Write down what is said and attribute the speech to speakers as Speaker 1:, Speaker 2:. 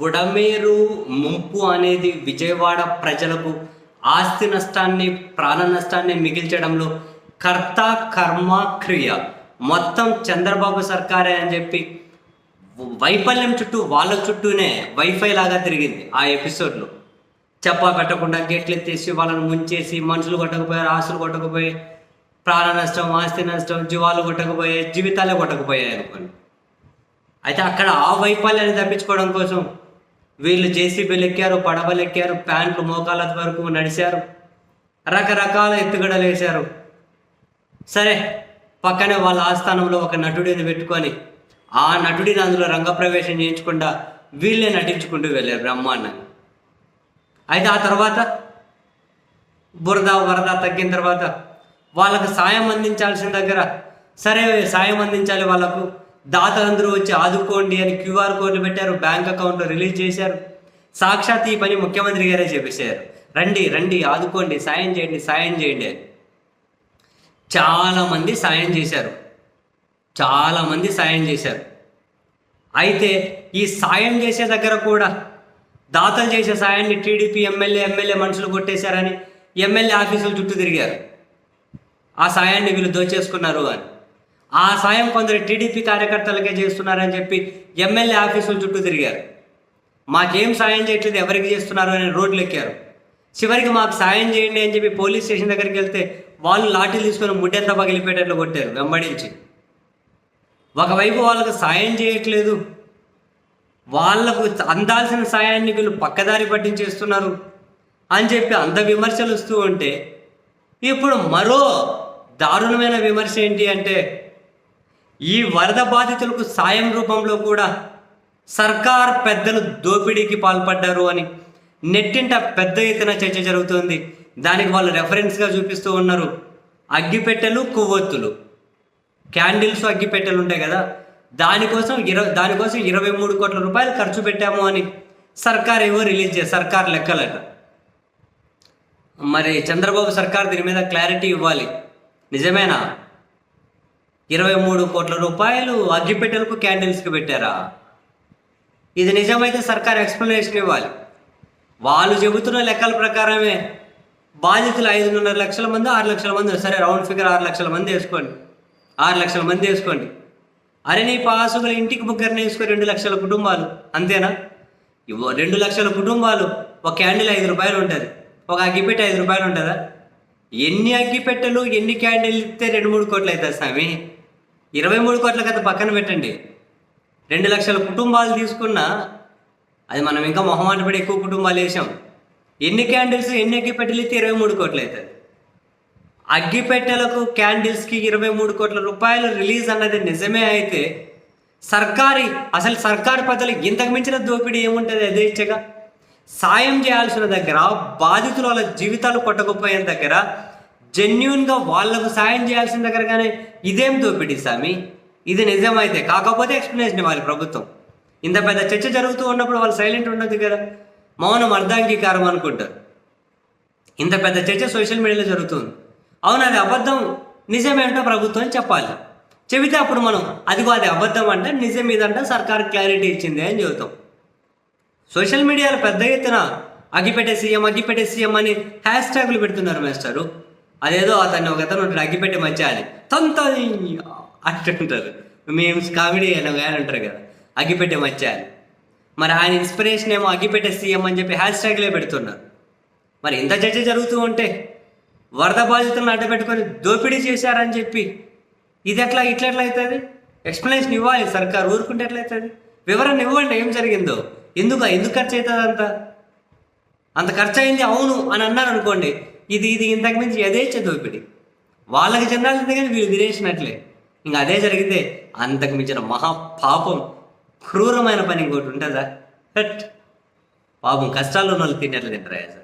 Speaker 1: బుడమేరు ముంపు అనేది విజయవాడ ప్రజలకు ఆస్తి నష్టాన్ని ప్రాణ నష్టాన్ని మిగిల్చడంలో కర్త కర్మ క్రియ. మొత్తం చంద్రబాబు సర్కారే అని చెప్పి వైఫల్యం చుట్టూ వాళ్ళ చుట్టూనే వైఫై లాగా తిరిగింది ఆ ఎపిసోడ్లో. చెప్పా పెట్టకుండా గేట్లు ఎత్తేసి వాళ్ళని ముంచేసి మనుషులు కొట్టకపోయారు ఆస్తులు కొట్టకపోయాయి ప్రాణ నష్టం ఆస్తి నష్టం జీవాలు కొట్టకపోయాయి జీవితాలే కొట్టకపోయాయి అనుకోండి. అయితే అక్కడ ఆ వైఫల్యాన్ని తప్పించుకోవడం కోసం వీళ్ళు జేసీబీలు ఎక్కారు పడవలు ఎక్కారు ప్యాంట్లు మోకాల వరకు నడిచారు. రకరకాల ఎత్తుగడలు వేశారు. సరే పక్కనే వాళ్ళ ఆస్థానంలో ఒక నటుడిని పెట్టుకొని ఆ నటుడిని అందులో రంగప్రవేశం చేయించకుండా వీళ్ళే నటించుకుంటూ వెళ్ళారు బ్రహ్మాండంగా. అయితే ఆ తర్వాత బురద వరద తగ్గిన తర్వాత వాళ్ళకు సాయం అందించాల్సిన దగ్గర సరే సాయం అందించాలి వాళ్ళకు దాతలందరూ వచ్చి ఆదుకోండి అని క్యూఆర్ కోడ్లు పెట్టారు బ్యాంక్ అకౌంట్లో రిలీజ్ చేశారు. సాక్షాత్ ఈ పని ముఖ్యమంత్రి గారే చెప్పేశారు రండి రండి ఆదుకోండి సాయం చేయండి సాయం చేయండి అని. చాలామంది సాయం చేశారు. చాలామంది సాయం చేశారు. అయితే ఈ సాయం చేసే దగ్గర కూడా దాతలు చేసే సాయాన్ని టీడీపీ ఎమ్మెల్యే ఎమ్మెల్యే మనుషులు కొట్టేశారని ఎమ్మెల్యే ఆఫీసులు చుట్టూ తిరిగారు. ఆ సాయాన్ని వీళ్ళు దోచేసుకున్నారు అని. ఆ సాయం కొందరు టీడీపీ కార్యకర్తలకే చేస్తున్నారని చెప్పి ఎమ్మెల్యే ఆఫీసుల చుట్టూ తిరిగారు. మాకేం సాయం చేయట్లేదు ఎవరికి చేస్తున్నారు అని రోడ్లు ఎక్కారు చివరికి మాకు సాయం చేయండి అని చెప్పి పోలీస్ స్టేషన్ దగ్గరికి వెళ్తే వాళ్ళు లాఠీలు తీసుకొని ముడ్డెంత పగిలిపోయేటట్లు కొట్టారు వెంబడించి ఒకవైపు వాళ్ళకు సాయం చేయట్లేదు. వాళ్ళకు అందాల్సిన సాయాన్ని వీళ్ళు పక్కదారి పట్టించేస్తున్నారు అని చెప్పి అంత విమర్శలు వస్తూ ఉంటే ఇప్పుడు మరో దారుణమైన విమర్శ ఏంటి అంటే ఈ వరద బాధితులకు సాయం రూపంలో కూడా సర్కార్ పెద్దలు దోపిడీకి పాల్పడ్డారు అని నెట్టింట పెద్ద ఎత్తున చర్చ జరుగుతుంది. దానికి వాళ్ళు రెఫరెన్స్గా చూపిస్తూ ఉన్నారు. అగ్గిపెట్టెలు కొవ్వొత్తులు. క్యాండిల్స్ అగ్గిపెట్టెలు ఉంటాయి కదా. దానికోసం ఇరవై దానికోసం ఇరవై మూడు కోట్ల రూపాయలు ఖర్చు పెట్టాము అని సర్కార్ ఏవో రిలీజ్ చేసి సర్కార్ లెక్కలట. మరి చంద్రబాబు సర్కార్ దీని మీద క్లారిటీ ఇవ్వాలి. నిజమేనా? ఇరవై మూడు కోట్ల రూపాయలు అగ్గిపెట్టెలకు క్యాండిల్స్కి పెట్టారా? ఇది నిజమైతే సర్కార్ ఎక్స్ప్లెనేషన్ ఇవ్వాలి. వాళ్ళు చెబుతున్న లెక్కల ప్రకారమే బాధితులు ఐదున్నర లక్షల మంది ఆరు లక్షల మంది సరే రౌండ్ ఫిగర్ ఆరు లక్షల మంది వేసుకోండి. ఆరు లక్షల మంది వేసుకోండి. అరే నీ పాసుగులు ఇంటికి బుగ్గరని వేసుకో రెండు లక్షల కుటుంబాలు. అంతేనా? ఇవ్వ రెండు లక్షల కుటుంబాలు ఒక క్యాండిల్ ఐదు రూపాయలు ఉంటుంది. ఒక అగ్గిపెట్టి ఐదు రూపాయలు ఉంటుందా? ఎన్ని అగ్గిపెట్టెలు ఎన్ని క్యాండిల్ ఇస్తే రెండు మూడు కోట్లు అవుతుంది స్వామి? ఇరవై మూడు కోట్ల కథ పక్కన పెట్టండి. రెండు లక్షల కుటుంబాలు తీసుకున్నా అది మనం ఇంకా మొహమాట పడి ఎక్కువ కుటుంబాలు వేసాం. ఎన్ని క్యాండిల్స్ ఎన్ని అగ్గిపెట్టెలు ఇస్తే ఇరవై మూడు కోట్లు అవుతుంది అగ్గిపెట్టెలకు క్యాండిల్స్కి ఇరవై మూడు కోట్ల రూపాయలు రిలీజ్ అన్నది నిజమే అయితే సర్కారీ అసలు సర్కారు పద్ధతులు ఇంతకు మించిన దోపిడీ ఏముంటుంది యథేచ్ఛగా? సాయం చేయాల్సిన దగ్గర బాధితులు వాళ్ళ జీవితాలు కొట్టకపోయిన దగ్గర జెన్యున్గా వాళ్ళకు సాయం చేయాల్సిన దగ్గర కానీ ఇదేం దోపిడీ స్వామి ఇది నిజమైతే కాకపోతే ఎక్స్ప్లెనేషన్ ఇవ్వాలి ప్రభుత్వం. ఇంత పెద్ద చర్చ జరుగుతూ ఉన్నప్పుడు వాళ్ళు సైలెంట్ ఉండదు కదా. మౌనం అర్ధాంగీకారం అనుకుంటారు. ఇంత పెద్ద చర్చ సోషల్ మీడియాలో జరుగుతుంది. అవును అది అబద్ధం? నిజమేంటో ప్రభుత్వం చెప్పాలి. చెబితే అప్పుడు మనం అదిగో అది అబద్ధం అంటే నిజం ఇదంటే సర్కార్ క్లారిటీ ఇచ్చింది అని చెబుతాం. సోషల్ మీడియాలో పెద్ద ఎత్తున అగ్గిపెట్టే సీఎం అగ్గిపెట్టే సీఎం అని హ్యాష్ ట్యాగ్లు పెడుతున్నారు మాస్టరు. అదేదో అతన్ని ఒక అతను ఉంటాడు అగ్గిపెట్టే మధ్య అని తొంత అంటుంటారు. మేము కామెడీ అని అంటారు కదా అగ్గిపెట్టే మధ్య అని మరి ఆయన ఇన్స్పిరేషన్ ఏమో అగ్గిపెట్టే సీఎం అని చెప్పి హ్యాష్ ట్యాగ్లే పెడుతున్నారు. మరి ఇంత చర్చ జరుగుతూ ఉంటే వరద బాధితులను అడ్డపెట్టుకొని దోపిడీ చేశారని చెప్పి ఇది ఎట్లా ఇట్లా ఎట్లా అవుతుంది? ఎక్స్ప్లెనేషన్ ఇవ్వాలి సర్కార్ ఊరుకుంటే ఎట్లా అవుతుంది? వివరణ ఇవ్వండి ఏం జరిగిందో? ఎందుకు ఎందుకు ఖర్చు అవుతుంది అంత? అంత ఖర్చు అయింది? అవును అని అన్నారు అనుకోండి. ఇది ఇది ఇంతకు మించి యథేచ్ఛ దోపిడి వాళ్ళకి చెందాల్సిందే కానీ వీళ్ళు తినేసినట్లే ఇంకా అదే జరిగితే అంతకు మించిన మహా పాపం. క్రూరమైన పని ఇంకోటి ఉంటుందా? హట్. పాపం కష్టాల్లో ఉన్న వాళ్ళు తినేట్లు తింటారా